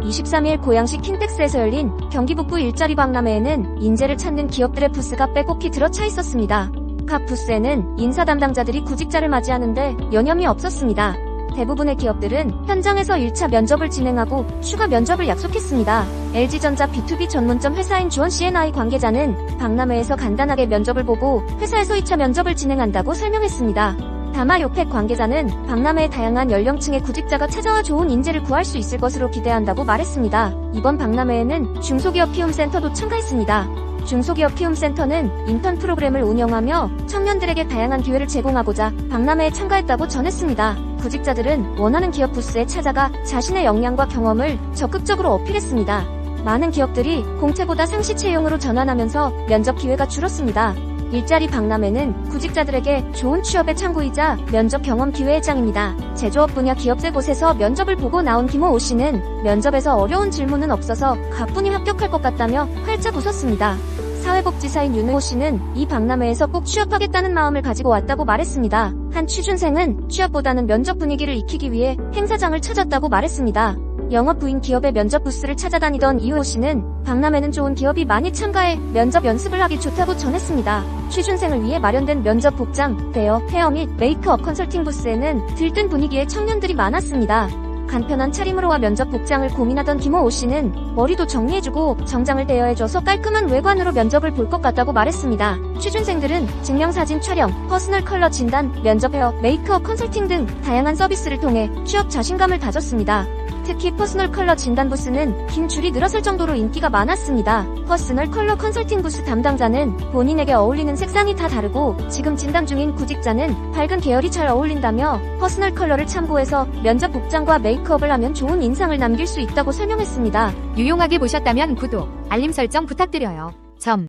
23일 고양시 킨텍스에서 열린 경기 북부 일자리 박람회에는 인재를 찾는 기업들의 부스가 빼곡히 들어차 있었습니다. 각 부스에는 인사 담당자들이 구직자를 맞이하는데 여념이 없었습니다. 대부분의 기업들은 현장에서 1차 면접을 진행하고 추가 면접을 약속했습니다. LG전자 B2B 전문점 회사인 주원 C&I 관계자는 박람회에서 간단하게 면접을 보고 회사에서 2차 면접을 진행한다고 설명했습니다. 다마 요팩 관계자는 박람회에 다양한 연령층의 구직자가 찾아와 좋은 인재를 구할 수 있을 것으로 기대한다고 말했습니다. 이번 박람회에는 중소기업 키움센터도 참가했습니다. 중소기업 키움센터는 인턴 프로그램을 운영하며 청년들에게 다양한 기회를 제공하고자 박람회에 참가했다고 전했습니다. 구직자들은 원하는 기업 부스에 찾아가 자신의 역량과 경험을 적극적으로 어필했습니다. 많은 기업들이 공채보다 상시 채용으로 전환하면서 면접 기회가 줄었습니다. 일자리 박람회는 구직자들에게 좋은 취업의 창구이자 면접 경험 기회의 장입니다. 제조업 분야 기업 세 곳에서 면접을 보고 나온 김호 오 씨는 면접에서 어려운 질문은 없어서 가뿐히 합격할 것 같다며 활짝 웃었습니다. 사회복지사인 윤호 씨는 이 박람회에서 꼭 취업하겠다는 마음을 가지고 왔다고 말했습니다. 한 취준생은 취업보다는 면접 분위기를 익히기 위해 행사장을 찾았다고 말했습니다. 영업부인 기업의 면접 부스를 찾아다니던 이호 씨는 박람회는 좋은 기업이 많이 참가해 면접 연습을 하기 좋다고 전했습니다. 취준생을 위해 마련된 면접 복장, 대여, 헤어 및 메이크업 컨설팅 부스에는 들뜬 분위기의 청년들이 많았습니다. 간편한 차림으로와 면접 복장을 고민하던 김호오 씨는 머리도 정리해주고 정장을 대여해줘서 깔끔한 외관으로 면접을 볼 것 같다고 말했습니다. 취준생들은 증명사진 촬영, 퍼스널 컬러 진단, 면접 헤어, 메이크업 컨설팅 등 다양한 서비스를 통해 취업 자신감을 다졌습니다. 특히 퍼스널 컬러 진단 부스는 긴 줄이 늘어설 정도로 인기가 많았습니다. 퍼스널 컬러 컨설팅 부스 담당자는 본인에게 어울리는 색상이 다 다르고 지금 진단 중인 구직자는 밝은 계열이 잘 어울린다며 퍼스널 컬러를 참고해서 면접 복장과 메이크업을 하면 좋은 인상을 남길 수 있다고 설명했습니다. 유용하게 보셨다면 구독, 알림 설정 부탁드려요. 점.